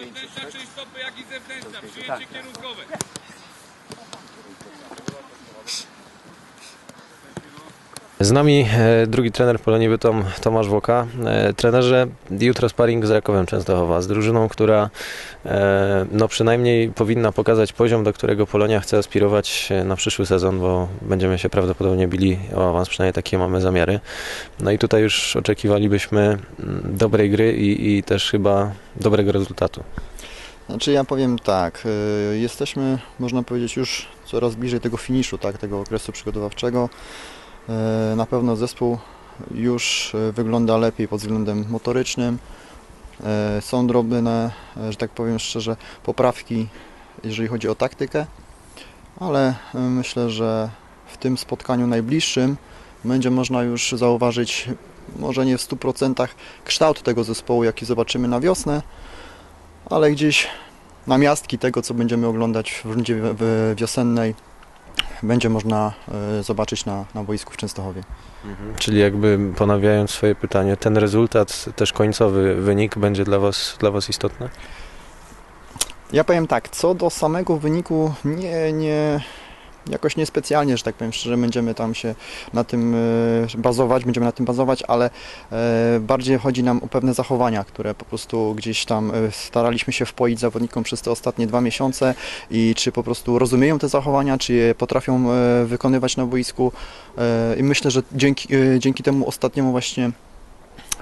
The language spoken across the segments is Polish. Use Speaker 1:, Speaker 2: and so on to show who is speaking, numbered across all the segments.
Speaker 1: wewnętrzna, czyli stopy, jak i zewnętrzna. Przyjęcie kierunkowe.
Speaker 2: Z nami e, drugi trener Polonii Bytom, Tomasz Woka. E, trenerze, jutro sparring z Rakowem Częstochowa, z drużyną, która e, no przynajmniej powinna pokazać poziom, do którego Polonia chce aspirować na przyszły sezon, bo będziemy się prawdopodobnie bili o awans, przynajmniej takie mamy zamiary. No i tutaj już oczekiwalibyśmy mm, dobrej gry i, i też chyba dobrego rezultatu.
Speaker 3: Znaczy ja powiem tak, jesteśmy można powiedzieć już coraz bliżej tego finiszu, tak, tego okresu przygotowawczego. Y, Na pewno zespół już y, wygląda lepiej pod względem motorycznym. Y, Są drobne, że tak powiem szczerze, poprawki, jeżeli chodzi o taktykę, ale myślę, że w tym spotkaniu najbliższym będzie można już zauważyć, może nie w 100% kształt tego zespołu, jaki zobaczymy na wiosnę, ale gdzieś namiastki tego, co będziemy oglądać w rundzie wiosennej, będzie można e, zobaczyć na, na boisku w Częstochowie.
Speaker 2: Czyli jakby ponawiając swoje pytanie, ten rezultat, też końcowy wynik będzie dla Was, dla was istotny?
Speaker 3: Ja powiem tak, co do samego wyniku, nie, nie, jakoś niespecjalnie, że tak powiem szczerze, będziemy tam się na tym e, bazować, będziemy na tym bazować, ale e, bardziej chodzi nam o pewne zachowania, które po prostu gdzieś tam e, staraliśmy się wpoić zawodnikom przez te ostatnie dwa miesiące i czy po prostu rozumieją te zachowania, czy je potrafią wykonywać na boisku. I myślę, że dzięki, dzięki temu ostatniemu właśnie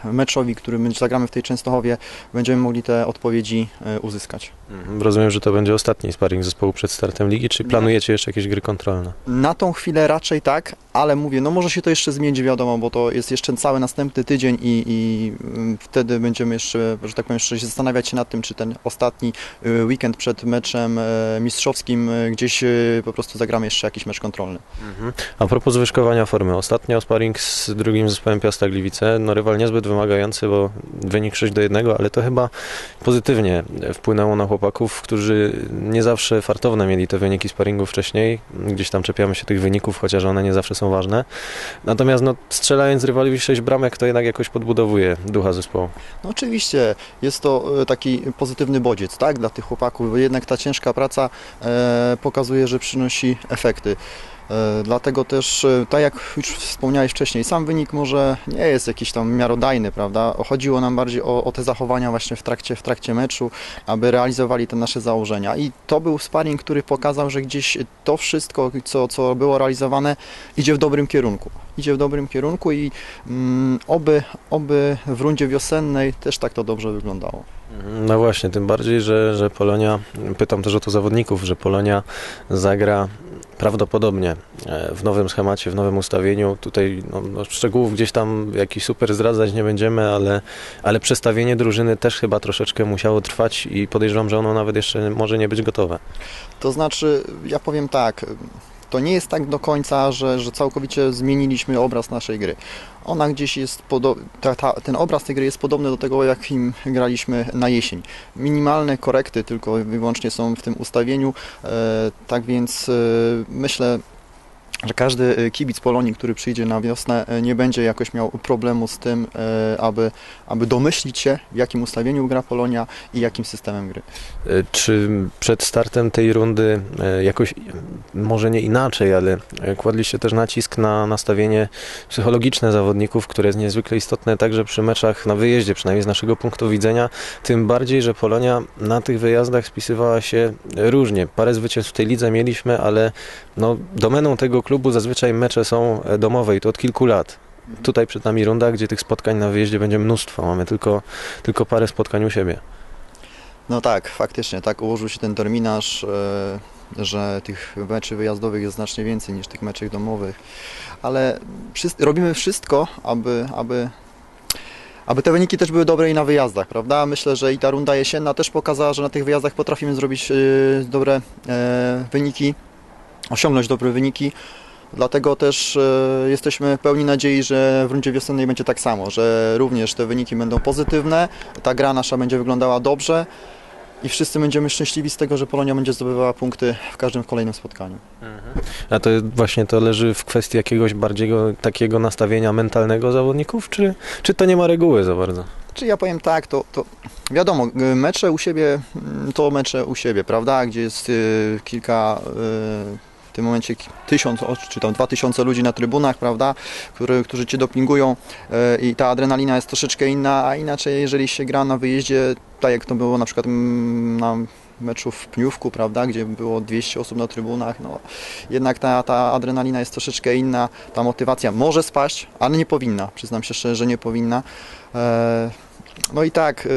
Speaker 3: meczowi, który my zagramy w tej Częstochowie, będziemy mogli te odpowiedzi e, uzyskać.
Speaker 2: Mhm. Rozumiem, że to będzie ostatni sparring zespołu przed startem ligi, czy
Speaker 3: Nie.
Speaker 2: planujecie jeszcze jakieś gry kontrolne?
Speaker 3: Na tą chwilę raczej tak, ale mówię, no może się to jeszcze zmienić, wiadomo, bo to jest jeszcze cały następny tydzień i, i mm, wtedy będziemy jeszcze, że tak powiem, jeszcze się zastanawiać się nad tym, czy ten ostatni y, weekend przed meczem e, mistrzowskim e, gdzieś e, po prostu zagramy jeszcze jakiś mecz kontrolny.
Speaker 2: A propos zwyżkowania formy, ostatnio sparring z drugim zespołem Piasta Gliwice, no rywal niezbyt wymagający, bo wynik 6 do 1, ale to chyba pozytywnie wpłynęło na chłopaków, którzy nie zawsze fartowne mieli te wyniki sparingu wcześniej, gdzieś tam czepiamy się tych wyników, chociaż one nie zawsze są ważne. Natomiast no, strzelając rywalowi 6 bramek, to jednak jakoś podbudowuje ducha zespołu.
Speaker 3: No oczywiście, jest to e, taki pozytywny bodziec, tak, dla tych chłopaków, bo jednak ta ciężka praca e, pokazuje, że przynosi efekty. E, Dlatego też, e, tak jak już wspomniałeś wcześniej, sam wynik może nie jest jakiś tam miarodajny, prawda? Chodziło nam bardziej o, o te zachowania właśnie w trakcie, w trakcie meczu, aby realizowali te nasze założenia. I to był sparring, który pokazał, że gdzieś to wszystko, co, co było realizowane, idzie w dobrym kierunku. Idzie w dobrym kierunku i mm, oby, oby w rundzie wiosennej też tak to dobrze wyglądało.
Speaker 2: No właśnie, tym bardziej, że, że Polonia, pytam też o to zawodników, że Polonia zagra prawdopodobnie e, w nowym schemacie, w nowym ustawieniu. Tutaj no, no, szczegółów gdzieś tam jakiś super zdradzać nie będziemy, ale, ale przestawienie drużyny też chyba troszeczkę musiało trwać i podejrzewam, że ono nawet jeszcze może nie być gotowe.
Speaker 3: To znaczy, ja powiem tak, to nie jest tak do końca, że, że całkowicie zmieniliśmy obraz naszej gry. Ona gdzieś jest, ten obraz tej gry jest podobny do tego, jakim graliśmy na jesień. Minimalne korekty tylko wyłącznie są w tym ustawieniu, e, tak więc e, myślę, że każdy e, kibic Polonii, który przyjdzie na wiosnę, e, nie będzie jakoś miał problemu z tym, e, aby, aby domyślić się, w jakim ustawieniu gra Polonia i jakim systemem gry.
Speaker 2: Czy przed startem tej rundy jakoś, może nie inaczej, ale kładliście też nacisk na nastawienie psychologiczne zawodników, które jest niezwykle istotne także przy meczach na wyjeździe, przynajmniej z naszego punktu widzenia, tym bardziej, że Polonia na tych wyjazdach spisywała się różnie. Parę zwycięstw w tej lidze mieliśmy, ale no, domeną tego klubu zazwyczaj mecze są e, domowe i to od kilku lat. Tutaj przed nami runda, gdzie tych spotkań na wyjeździe będzie mnóstwo. Mamy tylko, tylko parę spotkań u siebie.
Speaker 3: No tak, faktycznie, tak ułożył się ten terminarz, e, że tych meczy wyjazdowych jest znacznie więcej niż tych meczów domowych, ale robimy wszystko, aby, aby, aby te wyniki też były dobre i na wyjazdach, prawda? Myślę, że i ta runda jesienna też pokazała, że na tych wyjazdach potrafimy zrobić e, dobre wyniki, osiągnąć dobre wyniki. Dlatego też e, jesteśmy pełni nadziei, że w rundzie wiosennej będzie tak samo, że również te wyniki będą pozytywne, ta gra nasza będzie wyglądała dobrze i wszyscy będziemy szczęśliwi z tego, że Polonia będzie zdobywała punkty w każdym kolejnym spotkaniu.
Speaker 2: A to właśnie to leży w kwestii jakiegoś bardziej takiego nastawienia mentalnego zawodników, czy, czy to nie ma reguły za bardzo?
Speaker 3: Czy ja powiem tak, to, to wiadomo, mecze u siebie mm, to mecze u siebie, prawda? Gdzie jest y, kilka, y, tym momencie tysiąc czy tam dwa tysiące ludzi na trybunach, prawda? Który, którzy cię dopingują y, i ta adrenalina jest troszeczkę inna, a inaczej jeżeli się gra na wyjeździe, tak jak to było na przykład mm, na meczu w Pniówku, prawda, gdzie było 200 osób na trybunach, no jednak ta, ta adrenalina jest troszeczkę inna, ta motywacja może spaść, ale nie powinna, przyznam się szczerze, że nie powinna. E, No i tak, e,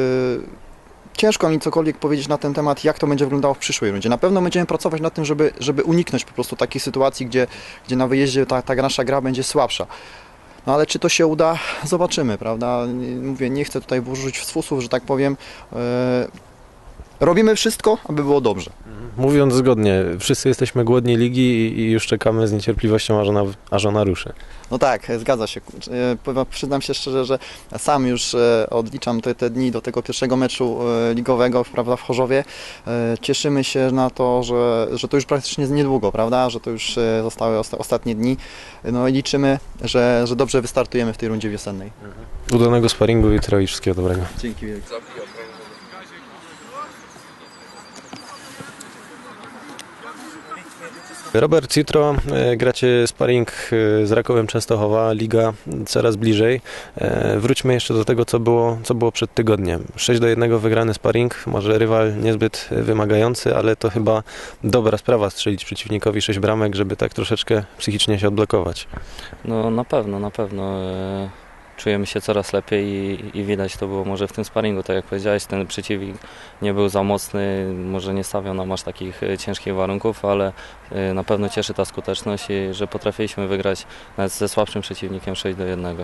Speaker 3: ciężko mi cokolwiek powiedzieć na ten temat, jak to będzie wyglądało w przyszłej rundzie. Na pewno będziemy pracować nad tym, żeby, żeby uniknąć po prostu takiej sytuacji, gdzie, gdzie na wyjeździe ta, ta nasza gra będzie słabsza. No ale czy to się uda, zobaczymy, prawda? Mówię, nie chcę tutaj włożyć w sposób, że tak powiem. E, Robimy wszystko, aby było dobrze.
Speaker 2: Mówiąc zgodnie, wszyscy jesteśmy głodni ligi i, i już czekamy z niecierpliwością, aż ona, aż ona ruszy.
Speaker 3: No tak, zgadza się. E, Przyznam się szczerze, że sam już e, odliczam te, te dni do tego pierwszego meczu e, ligowego prawda, w Chorzowie. Cieszymy się na to, że, że to już praktycznie niedługo, prawda, że to już zostały osta- ostatnie dni. No i liczymy, że, że dobrze wystartujemy w tej rundzie wiosennej.
Speaker 2: Udanego sparingu jutro i wszystkiego dobrego.
Speaker 3: Dzięki wielkie.
Speaker 2: Robert, jutro e, gracie sparring e, z Rakowem Częstochowa, liga coraz bliżej. E, Wróćmy jeszcze do tego, co było, co było przed tygodniem. 6 do 1 wygrany sparring, może rywal niezbyt wymagający, ale to chyba dobra sprawa strzelić przeciwnikowi 6 bramek, żeby tak troszeczkę psychicznie się odblokować.
Speaker 4: No na pewno, na pewno. Czujemy się coraz lepiej i, i widać to było może w tym sparingu, tak jak powiedziałeś, ten przeciwnik nie był za mocny, może nie stawiał nam aż takich e, ciężkich warunków, ale e, na pewno cieszy ta skuteczność i że potrafiliśmy wygrać nawet ze słabszym przeciwnikiem 6 do 1.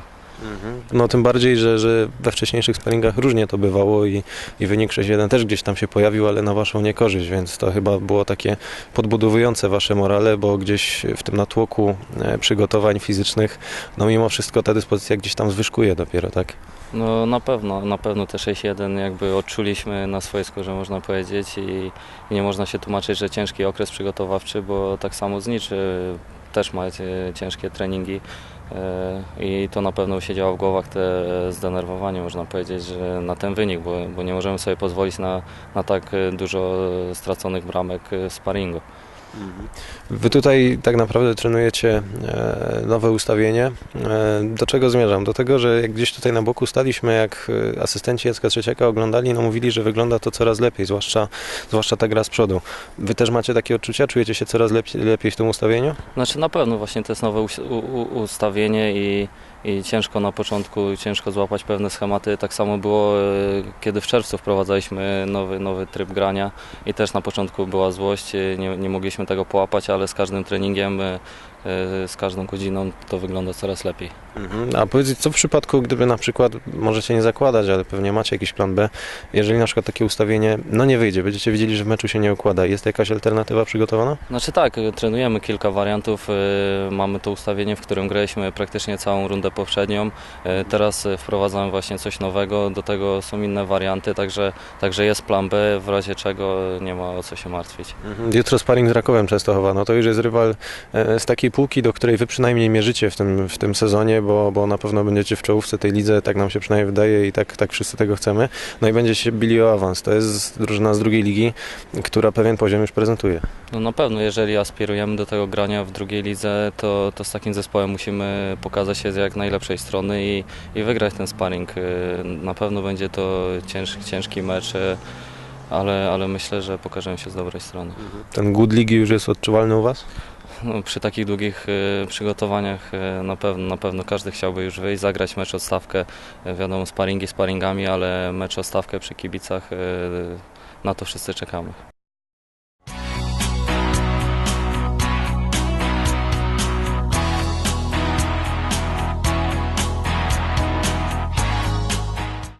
Speaker 2: No tym bardziej, że, że we wcześniejszych sparingach różnie to bywało i, i wynik 6-1 też gdzieś tam się pojawił, ale na waszą niekorzyść, więc to chyba było takie podbudowujące wasze morale, bo gdzieś w tym natłoku e, przygotowań fizycznych, no mimo wszystko ta dyspozycja gdzieś tam zwyżkuje dopiero, tak?
Speaker 4: No na pewno, na pewno te 6-1 jakby odczuliśmy na swoje skórze można powiedzieć i, nie można się tłumaczyć, że ciężki okres przygotowawczy, bo tak samo Znicz y, też ma ciężkie treningi i to na pewno się działo w głowach te zdenerwowanie można powiedzieć, że na ten wynik, bo, bo nie możemy sobie pozwolić na, na tak y, dużo straconych bramek w sparingu.
Speaker 2: Wy tutaj tak naprawdę trenujecie e, nowe ustawienie. E, do czego zmierzam? Do tego, że jak gdzieś tutaj na boku staliśmy, jak e, asystenci Jacka Trzeciaka oglądali, no mówili, że wygląda to coraz lepiej, zwłaszcza, zwłaszcza ta gra z przodu. Wy też macie takie odczucia? Czujecie się coraz lepiej, lepiej w tym ustawieniu?
Speaker 4: Znaczy na pewno właśnie to jest nowe ustawienie i, i ciężko na początku, ciężko złapać pewne schematy. Tak samo było, e, kiedy w czerwcu wprowadzaliśmy nowy, nowy tryb grania i też na początku była złość, e, nie, nie mogliśmy tego połapać, ale z każdym treningiem, e, z każdą godziną to wygląda coraz lepiej.
Speaker 2: Mhm. A powiedz, co w przypadku, gdyby na przykład, możecie nie zakładać, ale pewnie macie jakiś plan B, jeżeli na przykład takie ustawienie, no nie wyjdzie, będziecie wiedzieli, że w meczu się nie układa, jest jakaś alternatywa przygotowana?
Speaker 4: Znaczy tak, e, trenujemy kilka wariantów. e, Mamy to ustawienie, w którym graliśmy praktycznie całą rundę poprzednią. E, Teraz e, wprowadzamy właśnie coś nowego, do tego są inne warianty, także, także jest plan B, w razie czego nie ma o co się martwić.
Speaker 2: Mhm. Jutro sparring z Rakowem Częstochowa, no to już jest rywal e, z takiej półki, do której wy przynajmniej mierzycie w tym, w tym sezonie, bo, bo na pewno będziecie w czołówce tej lidze, tak nam się przynajmniej wydaje i tak, tak wszyscy tego chcemy. No i będzie się bili o awans. To jest drużyna z drugiej ligi, która pewien poziom już prezentuje.
Speaker 4: No na pewno, jeżeli aspirujemy do tego grania w drugiej lidze, to, to z takim zespołem musimy pokazać się z jak najlepszej strony i, i wygrać ten sparring. E, Na pewno będzie to ciężki, ciężki mecz, e, ale, ale myślę, że pokażemy się z dobrej strony.
Speaker 2: Ten good ligi już jest odczuwalny u was?
Speaker 4: No, przy takich długich e, przygotowaniach e, na pewno, na pewno każdy chciałby już wyjść, zagrać mecz o stawkę. E, wiadomo, sparingi sparingami, ale mecz o stawkę przy kibicach, na to wszyscy czekamy.